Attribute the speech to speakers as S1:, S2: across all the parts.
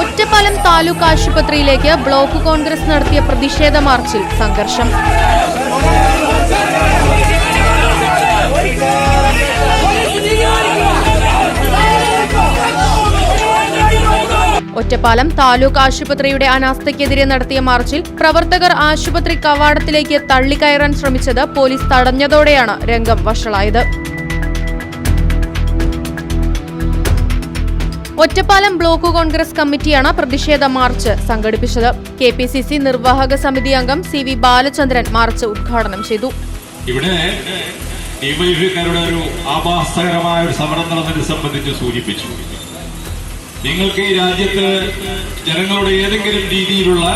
S1: ഒറ്റപ്പാലം താലൂക്ക് ആശുപത്രിയിലേക്ക് ബ്ലോക്ക് കോൺഗ്രസ് നടത്തിയ പ്രതിഷേധ മാർച്ചിൽ സംഘർഷം. ഒറ്റപ്പാലം താലൂക്ക് ആശുപത്രിയുടെ അനാസ്ഥയ്ക്കെതിരെ നടത്തിയ മാർച്ചിൽ പ്രവർത്തകർ ആശുപത്രി കവാടത്തിലേക്ക് തള്ളിക്കയറാൻ ശ്രമിച്ചത് പോലീസ് തടഞ്ഞതോടെയാണ് രംഗം വഷളായത്. ഒറ്റപ്പാലം ബ്ലോക്ക് കോൺഗ്രസ് കമ്മിറ്റിയാണ് പ്രതിഷേധ മാർച്ച് സംഘടിപ്പിച്ചത്. കെ പി സി സി നിർവാഹക സമിതി അംഗം സി വി ബാലചന്ദ്രൻ മാർച്ച് ഉദ്ഘാടനം ചെയ്തു.
S2: ഇവിടെ ഒരു ആഭാസകരമായ ഒരു സമരം സംബന്ധിച്ച് സൂചിപ്പിച്ചു. നിങ്ങൾക്ക് ഈ രാജ്യത്ത് ജനങ്ങളുടെ ഏതെങ്കിലും രീതിയിലുള്ള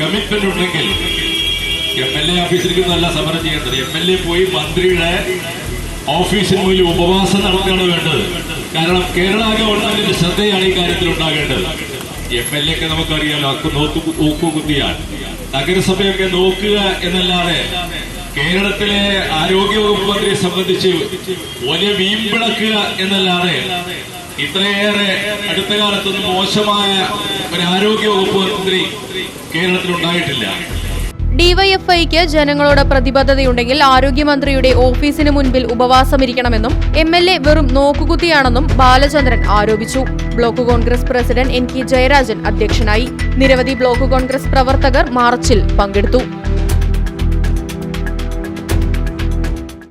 S2: കമ്മിറ്റ്മെന്റ് ഉണ്ടെങ്കിൽ എം എൽ എ ഓഫീസിലേക്ക് നല്ല സമരം ചെയ്യേണ്ടത്. എം എൽ എ പോയി മന്ത്രിയുടെ ഓഫീസിന് മുന്നിൽ ഉപവാസം നടത്തുകയാണ് വേണ്ടത്. കാരണം കേരള ഗവൺമെന്റിന്റെ ശ്രദ്ധയാണ് ഈ കാര്യത്തിൽ ഉണ്ടാകേണ്ടത്. എം എൽ എ ഒക്കെ നമുക്കറിയാലോ അക്ക് നോക്കു നോക്കുകുത്തിയാണ് നഗരസഭയൊക്കെ നോക്കുക എന്നല്ലാതെ കേരളത്തിലെ ആരോഗ്യവകുപ്പ് മന്ത്രിയെ സംബന്ധിച്ച് വലിയ വീമ്പിളക്കുക എന്നല്ലാതെ ഇത്രയേറെ അടുത്ത കാലത്തൊന്നും മോശമായ ഒരു ആരോഗ്യ വകുപ്പ് മന്ത്രി കേരളത്തിൽ ഉണ്ടായിട്ടില്ല.
S1: ഡിവൈഎഫ്ഐക്ക് ജനങ്ങളോട് പ്രതിബദ്ധതയുണ്ടെങ്കിൽ ആരോഗ്യമന്ത്രിയുടെ ഓഫീസിന് മുൻപിൽ ഉപവാസമിരിക്കണമെന്നും എം എൽ എ വെറും നോക്കുകുത്തിയാണെന്നും ബാലചന്ദ്രൻ ആരോപിച്ചു. Block Congress president N K Jayarajan അധ്യക്ഷനായി. നിരവധി ബ്ലോക്ക് കോൺഗ്രസ് പ്രവർത്തകർ മാർച്ചിൽ പങ്കെടുത്തു.